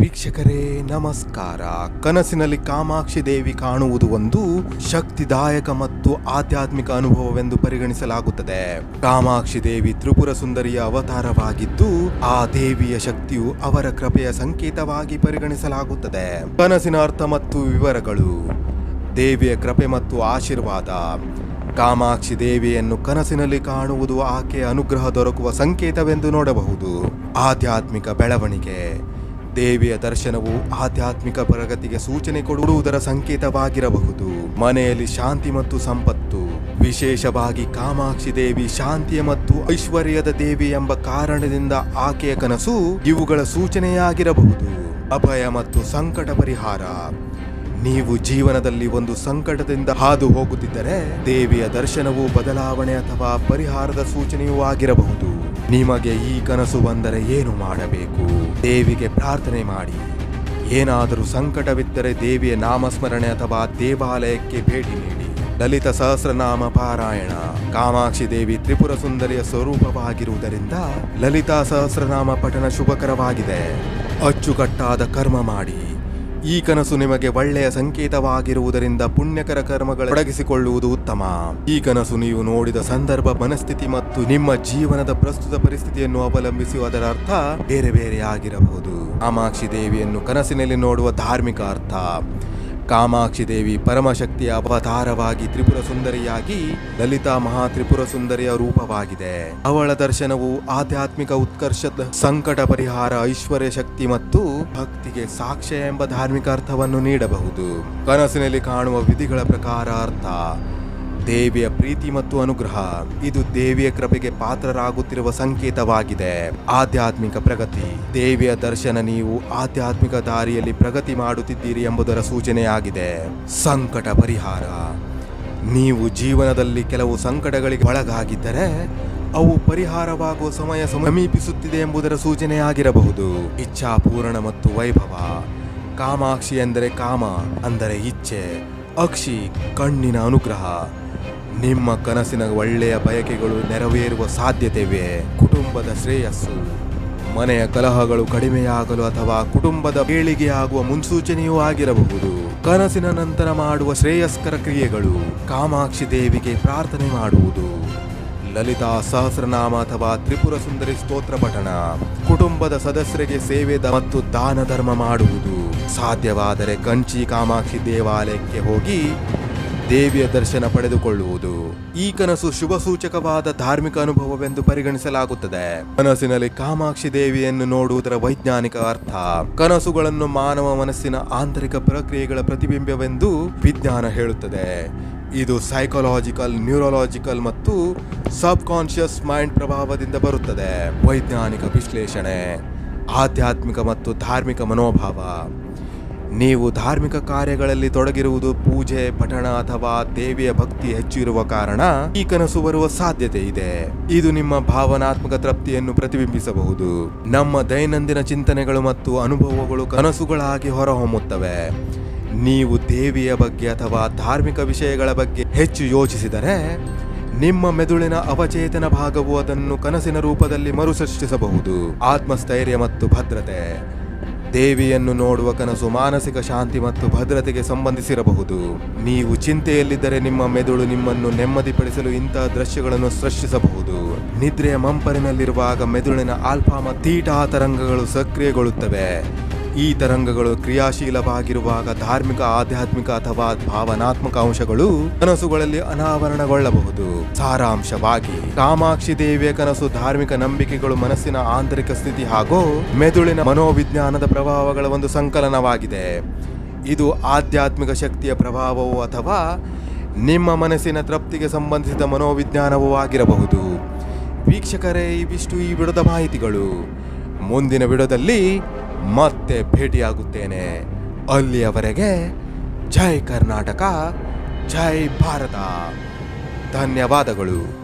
ವೀಕ್ಷಕರೇ, ನಮಸ್ಕಾರ. ಕನಸಿನಲ್ಲಿ ಕಾಮಾಕ್ಷಿ ದೇವಿ ಕಾಣುವುದು ಒಂದು ಶಕ್ತಿದಾಯಕ ಮತ್ತು ಆಧ್ಯಾತ್ಮಿಕ ಅನುಭವವೆಂದು ಪರಿಗಣಿಸಲಾಗುತ್ತದೆ. ಕಾಮಾಕ್ಷಿ ದೇವಿ ತ್ರಿಪುರ ಸುಂದರಿಯ ಅವತಾರವಾಗಿದ್ದು, ಆ ದೇವಿಯ ಶಕ್ತಿಯು ಅವರ ಕೃಪೆಯ ಸಂಕೇತವಾಗಿ ಪರಿಗಣಿಸಲಾಗುತ್ತದೆ. ಕನಸಿನ ಅರ್ಥ ಮತ್ತು ವಿವರಗಳು. ದೇವಿಯ ಕೃಪೆ ಮತ್ತು ಆಶೀರ್ವಾದ. ಕಾಮಾಕ್ಷಿ ದೇವಿಯನ್ನು ಕನಸಿನಲ್ಲಿ ಕಾಣುವುದು ಆಕೆಯ ಅನುಗ್ರಹ ದೊರಕುವ ಸಂಕೇತವೆಂದು ನೋಡಬಹುದು. ಆಧ್ಯಾತ್ಮಿಕ ಬೆಳವಣಿಗೆ. ದೇವಿಯ ದರ್ಶನವು ಆಧ್ಯಾತ್ಮಿಕ ಪ್ರಗತಿಗೆ ಸೂಚನೆ ಕೊಡುವುದರ ಸಂಕೇತವಾಗಿರಬಹುದು. ಮನೆಯಲ್ಲಿ ಶಾಂತಿ ಮತ್ತು ಸಂಪತ್ತು, ವಿಶೇಷವಾಗಿ ಕಾಮಾಕ್ಷಿ ದೇವಿ ಶಾಂತಿಯ ಮತ್ತು ಐಶ್ವರ್ಯದ ದೇವಿ ಎಂಬ ಕಾರಣದಿಂದ ಆಕೆಯ ಕನಸು ಇವುಗಳ ಸೂಚನೆಯಾಗಿರಬಹುದು. ಅಭಯ ಮತ್ತು ಸಂಕಟ ಪರಿಹಾರ. ನೀವು ಜೀವನದಲ್ಲಿ ಒಂದು ಸಂಕಟದಿಂದ ಹಾದು ಹೋಗುತ್ತಿದ್ದರೆ ದೇವಿಯ ದರ್ಶನವು ಬದಲಾವಣೆ ಅಥವಾ ಪರಿಹಾರದ ಸೂಚನೆಯೂ ಆಗಿರಬಹುದು. ನಿಮಗೆ ಈ ಕನಸು ಬಂದರೆ ಏನು ಮಾಡಬೇಕು? ದೇವಿಗೆ ಪ್ರಾರ್ಥನೆ ಮಾಡಿ. ಏನಾದರೂ ಸಂಕಟವಿದ್ದರೆ ದೇವಿಯ ನಾಮಸ್ಮರಣೆ ಅಥವಾ ದೇವಾಲಯಕ್ಕೆ ಭೇಟಿ ನೀಡಿ. ಲಲಿತ ಸಹಸ್ರನಾಮ ಪಾರಾಯಣ. ಕಾಮಾಕ್ಷಿ ದೇವಿ ತ್ರಿಪುರ ಸುಂದರಿಯ ಸ್ವರೂಪವಾಗಿರುವುದರಿಂದ ಲಲಿತಾ ಸಹಸ್ರನಾಮ ಪಠಣ ಶುಭಕರವಾಗಿದೆ. ಅಚ್ಚುಕಟ್ಟಾದ ಕರ್ಮ ಮಾಡಿ. ಈ ಕನಸು ನಿಮಗೆ ಒಳ್ಳೆಯ ಸಂಕೇತವಾಗಿರುವುದರಿಂದ ಪುಣ್ಯಕರ ಕರ್ಮಗಳ ತೊಡಗಿಸಿಕೊಳ್ಳುವುದು ಉತ್ತಮ. ಈ ಕನಸು ನೀವು ನೋಡಿದ ಸಂದರ್ಭ, ಮನಸ್ಥಿತಿ ಮತ್ತು ನಿಮ್ಮ ಜೀವನದ ಪ್ರಸ್ತುತ ಪರಿಸ್ಥಿತಿಯನ್ನು ಅವಲಂಬಿಸಿ ಅದರ ಅರ್ಥ ಬೇರೆ ಬೇರೆಯಾಗಿರಬಹುದು ಅಮಾಕ್ಷಿ ದೇವಿಯನ್ನು ಕನಸಿನಲ್ಲಿ ನೋಡುವ ಧಾರ್ಮಿಕ ಅರ್ಥ. ಕಾಮಾಕ್ಷಿ ದೇವಿ ಪರಮಶಕ್ತಿಯ ಅವತಾರವಾಗಿ ತ್ರಿಪುರ ಸುಂದರಿಯಾಗಿ ಲಲಿತಾ ಮಹಾ ತ್ರಿಪುರ ಸುಂದರಿಯ ರೂಪವಾಗಿದೆ. ಅವಳ ದರ್ಶನವು ಆಧ್ಯಾತ್ಮಿಕ ಉತ್ಕರ್ಷದ ಸಂಕಟ ಪರಿಹಾರ ಐಶ್ವರ್ಯ ಶಕ್ತಿ ಮತ್ತು ಭಕ್ತಿಗೆ ಸಾಕ್ಷ್ಯ ಎಂಬ ಧಾರ್ಮಿಕ ಅರ್ಥವನ್ನು ನೀಡಬಹುದು. ಕನಸಿನಲ್ಲಿ ಕಾಣುವ ವಿಧಿಗಳ ಪ್ರಕಾರ ಅರ್ಥ. ದೇವಿಯ ಪ್ರೀತಿ ಮತ್ತು ಅನುಗ್ರಹ. ಇದು ದೇವಿಯ ಕೃಪೆಗೆ ಪಾತ್ರರಾಗುತ್ತಿರುವ ಸಂಕೇತವಾಗಿದೆ. ಆಧ್ಯಾತ್ಮಿಕ ಪ್ರಗತಿ. ದೇವಿಯ ದರ್ಶನ ನೀವು ಆಧ್ಯಾತ್ಮಿಕ ದಾರಿಯಲ್ಲಿ ಪ್ರಗತಿ ಮಾಡುತ್ತಿದ್ದೀರಿ ಎಂಬುದರ ಸೂಚನೆಯಾಗಿದೆ. ಸಂಕಟ ಪರಿಹಾರ. ನೀವು ಜೀವನದಲ್ಲಿ ಕೆಲವು ಸಂಕಟಗಳಿಗೆ ಒಳಗಾಗಿದ್ದರೆ, ಅವು ಪರಿಹಾರವಾಗುವ ಸಮಯ ಸಮೀಪಿಸುತ್ತಿದೆ ಎಂಬುದರ ಸೂಚನೆಯಾಗಿರಬಹುದು. ಇಚ್ಛಾಪೂರಣ ಮತ್ತು ವೈಭವ. ಕಾಮಾಕ್ಷಿ ಎಂದರೆ ಕಾಮ, ಅಂದರೆ ಇಚ್ಛೆ. ಅಕ್ಷಿ, ಕಣ್ಣಿನ ಅನುಗ್ರಹ. ನಿಮ್ಮ ಕನಸಿನ ಒಳ್ಳೆಯ ಬಯಕೆಗಳು ನೆರವೇರುವ ಸಾಧ್ಯತೆವೆ? ಕುಟುಂಬದ ಶ್ರೇಯಸ್ಸು. ಮನೆಯ ಕಲಹಗಳು ಕಡಿಮೆಯಾಗಲು ಅಥವಾ ಕುಟುಂಬದ ಏಳಿಗೆಯಾಗುವ ಮುನ್ಸೂಚನೆಯೂ ಆಗಿರಬಹುದು. ಕನಸಿನ ನಂತರ ಮಾಡುವ ಶ್ರೇಯಸ್ಕರ ಕ್ರಿಯೆಗಳು. ಕಾಮಾಕ್ಷಿ ದೇವಿಗೆ ಪ್ರಾರ್ಥನೆ ಮಾಡುವುದು. ಲಲಿತಾ ಸಹಸ್ರನಾಮ ಅಥವಾ ತ್ರಿಪುರ ಸುಂದರಿ ಸ್ತೋತ್ರ ಪಠಣ. ಕುಟುಂಬದ ಸದಸ್ಯರಿಗೆ ಸೇವೆ ಮತ್ತು ದಾನ ಧರ್ಮ ಮಾಡುವುದು. ಸಾಧ್ಯವಾದರೆ ಕಂಚಿ ಕಾಮಾಕ್ಷಿ ದೇವಾಲಯಕ್ಕೆ ಹೋಗಿ ದೇವಿಯ ದರ್ಶನ ಪಡೆದುಕೊಳ್ಳುವುದು. ಈ ಕನಸು ಶುಭ ಸೂಚಕವಾದ ಧಾರ್ಮಿಕ ಅನುಭವವೆಂದು ಪರಿಗಣಿಸಲಾಗುತ್ತದೆ. ಕನಸಿನಲ್ಲಿ ಕಾಮಾಕ್ಷಿ ದೇವಿಯನ್ನು ನೋಡುವುದರ ವೈಜ್ಞಾನಿಕ ಅರ್ಥ. ಕನಸುಗಳನ್ನು ಮಾನವ ಮನಸ್ಸಿನ ಆಂತರಿಕ ಪ್ರಕ್ರಿಯೆಗಳ ಪ್ರತಿಬಿಂಬವೆಂದು ವಿಜ್ಞಾನ ಹೇಳುತ್ತದೆ. ಇದು ಸೈಕಾಲಜಿಕಲ್ ನ್ಯೂರೋಲಾಜಿಕಲ್ ಮತ್ತು ಸಬ್ ಕಾನ್ಶಿಯಸ್ ಮೈಂಡ್ ಪ್ರಭಾವದಿಂದ ಬರುತ್ತದೆ. ವೈಜ್ಞಾನಿಕ ವಿಶ್ಲೇಷಣೆ, ಆಧ್ಯಾತ್ಮಿಕ ಮತ್ತು ಧಾರ್ಮಿಕ ಮನೋಭಾವ. ನೀವು ಧಾರ್ಮಿಕ ಕಾರ್ಯಗಳಲ್ಲಿ ತೊಡಗಿರುವುದು ಪೂಜೆ, ಪಠಣ ಅಥವಾ ದೇವಿಯ ಭಕ್ತಿ ಹೆಚ್ಚು ಇರುವ ಕಾರಣ ಈ ಕನಸು ಬರುವ ಸಾಧ್ಯತೆ ಇದೆ. ಇದು ನಿಮ್ಮ ಭಾವನಾತ್ಮಕ ತೃಪ್ತಿಯನ್ನು ಪ್ರತಿಬಿಂಬಿಸಬಹುದು. ನಮ್ಮ ದೈನಂದಿನ ಚಿಂತನೆಗಳು ಮತ್ತು ಅನುಭವಗಳು ಕನಸುಗಳಾಗಿ ಹೊರಹೊಮ್ಮುತ್ತವೆ. ನೀವು ದೇವಿಯ ಬಗ್ಗೆ ಅಥವಾ ಧಾರ್ಮಿಕ ವಿಷಯಗಳ ಬಗ್ಗೆ ಹೆಚ್ಚು ಯೋಚಿಸಿದರೆ ನಿಮ್ಮ ಮೆದುಳಿನ ಅವಚೇತನ ಭಾಗವು ಅದನ್ನು ಕನಸಿನ ರೂಪದಲ್ಲಿ ಮರುಸೃಷ್ಟಿಸಬಹುದು. ಆತ್ಮಸ್ಥೈರ್ಯ ಮತ್ತು ಭದ್ರತೆ. ದೇವಿಯನ್ನು ನೋಡುವ ಕನಸು ಮಾನಸಿಕ ಶಾಂತಿ ಮತ್ತು ಭದ್ರತೆಗೆ ಸಂಬಂಧಿಸಿರಬಹುದು. ನೀವು ಚಿಂತೆಯಲ್ಲಿದ್ದರೆ ನಿಮ್ಮ ಮೆದುಳು ನಿಮ್ಮನ್ನು ನೆಮ್ಮದಿಪಡಿಸಲು ಇಂತಹ ದೃಶ್ಯಗಳನ್ನು ಸೃಷ್ಟಿಸಬಹುದು. ನಿದ್ರೆಯ ಮಂಪರಿನಲ್ಲಿರುವಾಗ ಮೆದುಳಿನ ಆಲ್ಫಾ ಮತ್ತು ಥೀಟಾ ತರಂಗಗಳು ಸಕ್ರಿಯಗೊಳ್ಳುತ್ತವೆ. ಈ ತರಂಗಗಳು ಕ್ರಿಯಾಶೀಲವಾಗಿರುವಾಗ ಧಾರ್ಮಿಕ, ಆಧ್ಯಾತ್ಮಿಕ ಅಥವಾ ಭಾವನಾತ್ಮಕ ಅಂಶಗಳು ಕನಸುಗಳಲ್ಲಿ ಅನಾವರಣಗೊಳ್ಳಬಹುದು. ಸಾರಾಂಶವಾಗಿ, ಕಾಮಾಕ್ಷಿ ದೇವಿಯ ಕನಸು ಧಾರ್ಮಿಕ ನಂಬಿಕೆಗಳು ಮನಸ್ಸಿನ ಆಂತರಿಕ ಸ್ಥಿತಿ ಹಾಗೂ ಮೆದುಳಿನ ಮನೋವಿಜ್ಞಾನದ ಪ್ರಭಾವಗಳ ಒಂದು ಸಂಕಲನವಾಗಿದೆ. ಇದು ಆಧ್ಯಾತ್ಮಿಕ ಶಕ್ತಿಯ ಪ್ರಭಾವವು ಅಥವಾ ನಿಮ್ಮ ಮನಸ್ಸಿನ ತೃಪ್ತಿಗೆ ಸಂಬಂಧಿಸಿದ ಮನೋವಿಜ್ಞಾನವೂ ಆಗಿರಬಹುದು. ವೀಕ್ಷಕರೇ, ಇವಿಷ್ಟು ಈ ವಿಡದ ಮಾಹಿತಿಗಳು. ಮುಂದಿನ ವಿಡದಲ್ಲಿ ಮತ್ತೆ ಭೇಟಿಯಾಗುತ್ತೇನೆ. ಅಲ್ಲಿಯವರೆಗೆ ಜೈ ಕರ್ನಾಟಕ ಜೈ ಭಾರತ. ಧನ್ಯವಾದಗಳು.